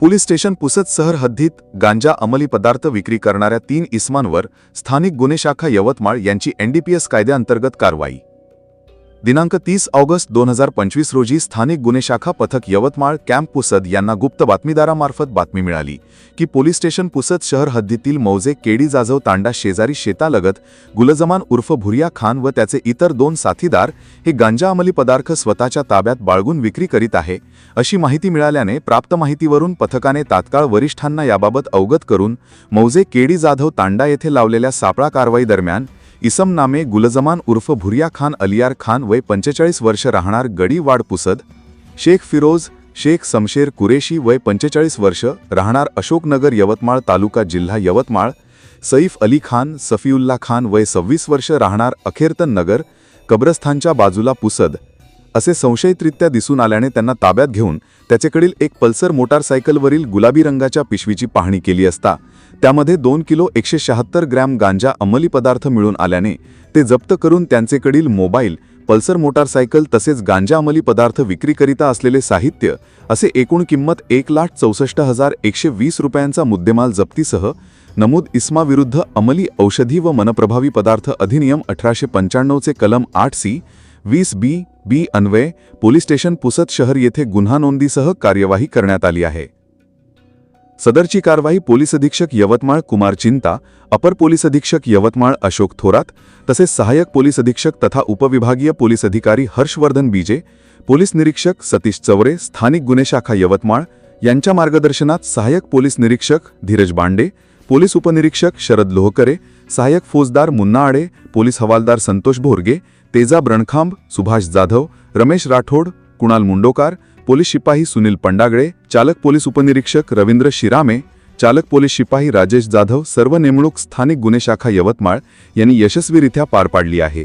Police station Pusad शहर हद्दीत गांजा अंमली पदार्थ विक्री करणाऱ्या तीन इसमांवर स्थानिक गुन्हे शाखा यवतमाळ यांची एनडीपीएस कायद्याअंतर्गत कारवाई. दिनांक तीस ऑगस्ट दोन हजार पंचवीस रोजी स्थानिक गुन्हे शाखा पथक यवतमाळ कॅम्प पुसद यांना गुप्त बातमीदारामार्फत बातमी मिळाली की पोलीस स्टेशन पुसद शहर हद्दीतील मौजे केडी जाधव तांडा शेजारी शेतालगत गुलजमान उर्फ भुरिया खान व त्याचे इतर दोन साथीदार हे गांजा अंमली पदार्थ स्वतःच्या ताब्यात बाळगून विक्री करीत आहे अशी माहिती मिळाल्याने प्राप्त माहितीवरून पथकाने तात्काळ वरिष्ठांना याबाबत अवगत करून मौजे केडी जाधव तांडा येथे लावलेल्या सापळा कारवाई दरम्यान इसम नामे गुलजमान उर्फ भुरिया खान अलियार खान वय पंचेचाळीस वर्ष राहणार गडीवाड पुसद शेख फिरोज शेख समशेर कुरेशी वय पंचेचाळीस वर्ष राहणार अशोकनगर यवतमाळ तालुका जिल्हा यवतमाळ सईफ अली खान सफिउल्ला खान वय सव्वीस वर्ष राहणार अखेरतन नगर कब्रस्थानच्या बाजूला पुसद. असे संशयितरित्या दिसून आल्याने त्यांना ताब्यात घेऊन त्याच्याकडील एक पल्सर मोटारसायकलवरील गुलाबी रंगाच्या पिशवीची पाहणी केली असता त्यामध्ये दोन किलो एकशे शहात्तर ग्रॅम गांजा अंमली पदार्थ मिळून आल्याने ते जप्त करून त्यांचेकडील मोबाईल पल्सर मोटारसायकल तसेच गांजा अंमली पदार्थ विक्रीकरिता असलेले साहित्य असे एकूण किंमत एक लाख चौसष्ट हजार एकशे वीस रुपयांचा मुद्देमाल जप्तीसह नमूद इस्माविरुद्ध अंमली औषधी व मनप्रभावी पदार्थ अधिनियम अठराशे पंच्याण्णवचे कलम आठ सी वीस बी बी अन्वय पोलीस स्टेशन पुसत शहर येथे गुन्हा नोंदीसह कार्यवाही करण्यात आली आहे. सदरची कारवाई पोलीस अधीक्षक यवतमाळ कुमार चिंता अपर पोलीस अधीक्षक यवतमाळ अशोक थोरात तसेच सहाय्यक पोलीस अधीक्षक तथा उपविभागीय पोलीस अधिकारी हर्षवर्धन बीजे पोलीस निरीक्षक सतीश चवरे स्थानिक गुन्हे शाखा यवतमाळ यांच्या मार्गदर्शनात सहाय्यक पोलीस निरीक्षक धीरज बांडे पोलीस उपनिरीक्षक शरद लोहकरे सहाय्यक फौजदार मुन्ना आडे पोलीस हवालदार संतोष भोरगे तेजा ब्रणखांब सुभाष जाधव रमेश राठोड कुणाल मुंडोकार पोलीस शिपाही सुनील पंडागळे चालक पोलीस उपनिरीक्षक रवींद्र शिरामे चालक पोलीस शिपाही राजेश जाधव सर्व नेमणूक स्थानिक गुन्हे शाखा यवतमाळ यांनी यशस्वीरित्या पार पाडली आहे.